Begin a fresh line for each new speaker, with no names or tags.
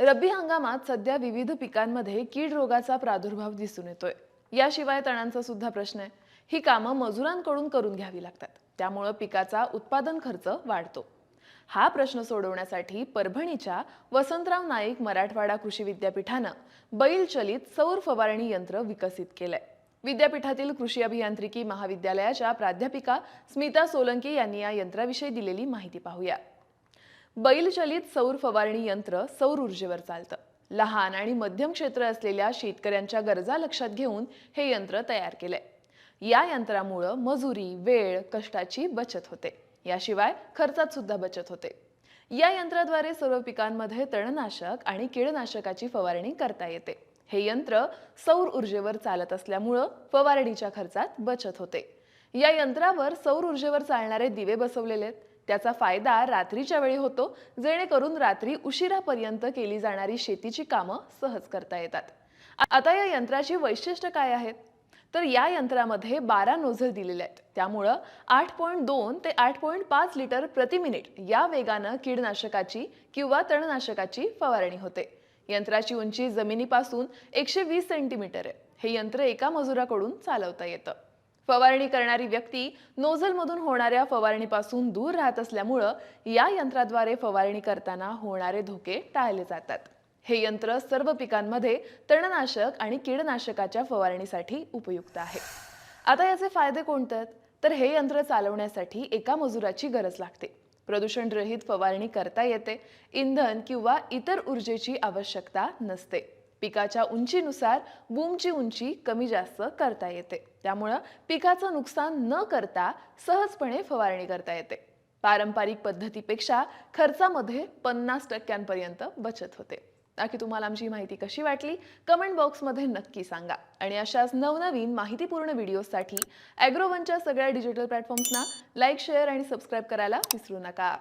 रब्बी हंगामात सध्या विविध पिकांमध्ये कीड रोगाचा प्रादुर्भाव दिसून येतोय. याशिवाय तणांचा सुद्धा प्रश्न आहे. ही कामं मजुरांकडून करून घ्यावी लागतात. त्यामुळं पिकाचा उत्पादन खर्च वाढतो. हा प्रश्न सोडवण्यासाठी परभणीच्या वसंतराव नाईक मराठवाडा कृषी विद्यापीठानं बैलचलित सौर फवारणी यंत्र विकसित केलंय. विद्यापीठातील कृषी अभियांत्रिकी महाविद्यालयाच्या प्राध्यापिका स्मिता सोलंकी यांनी या यंत्राविषयी दिलेली माहिती पाहूया. बैलचलित सौर फवारणी यंत्र सौर ऊर्जेवर चालतं. लहान आणि मध्यम क्षेत्र असलेल्या शेतकऱ्यांच्या गरजा लक्षात घेऊन हे यंत्र तयार केलंय. या यंत्रामुळं मजुरी वेळ कष्टाची बचत होते. याशिवाय खर्चात सुद्धा बचत होते. या यंत्राद्वारे सर्व पिकांमध्ये तणनाशक आणि कीडनाशकाची फवारणी करता येते. हे यंत्र सौर ऊर्जेवर चालत असल्यामुळं फवारणीच्या खर्चात बचत होते. या यंत्रावर सौर ऊर्जेवर चालणारे दिवे बसवलेले आहेत. त्याचा फायदा रात्रीच्या वेळी होतो जेणेकरून रात्री उशिरापर्यंत केली जाणारी शेतीची कामं सहज करता येतात. आता या यंत्राची वैशिष्ट्य काय आहेत? तर या यंत्रामध्ये बारा नोझल दिलेले आहेत. त्यामुळं आठ पॉईंट दोन ते आठ पॉईंट पाच लिटर प्रति मिनिट या वेगानं कीडनाशकाची किंवा तणनाशकाची फवारणी होते. यंत्राची उंची जमिनीपासून एकशे वीस सेंटीमीटर आहे. हे यंत्र एका मजुराकडून चालवता येतं. फवारणी करणारी व्यक्ती नोझलमधून होणाऱ्या फवारणीपासून दूर राहत असल्यामुळं या यंत्राद्वारे फवारणी करताना होणारे धोके टाळले जातात. हे यंत्र सर्व पिकांमध्ये तणनाशक आणि कीडनाशकाच्या फवारणीसाठी उपयुक्त आहे. आता याचे फायदे कोणते? तर हे यंत्र चालवण्यासाठी एका मजुराची गरज लागते. प्रदूषणरहित फवारणी करता येते. इंधन किंवा इतर ऊर्जेची आवश्यकता नसते. पिकाच्या उंचीनुसार बूमची उंची कमी जास्त करता येते. त्यामुळं पिकाचं नुकसान न करता सहजपणे फवारणी करता येते. पारंपरिक पद्धतीपेक्षा खर्चामध्ये पन्नास टक्क्यांपर्यंत बचत होते. बाकी तुम्हाला आमची माहिती कशी वाटली? कमेंट बॉक्समध्ये नक्की सांगा. आणि अशाच नवनवीन माहितीपूर्ण व्हिडिओसाठी ॲग्रोवनच्या सगळ्या डिजिटल प्लॅटफॉर्म्सना लाईक शेअर आणि सबस्क्राईब करायला विसरू नका.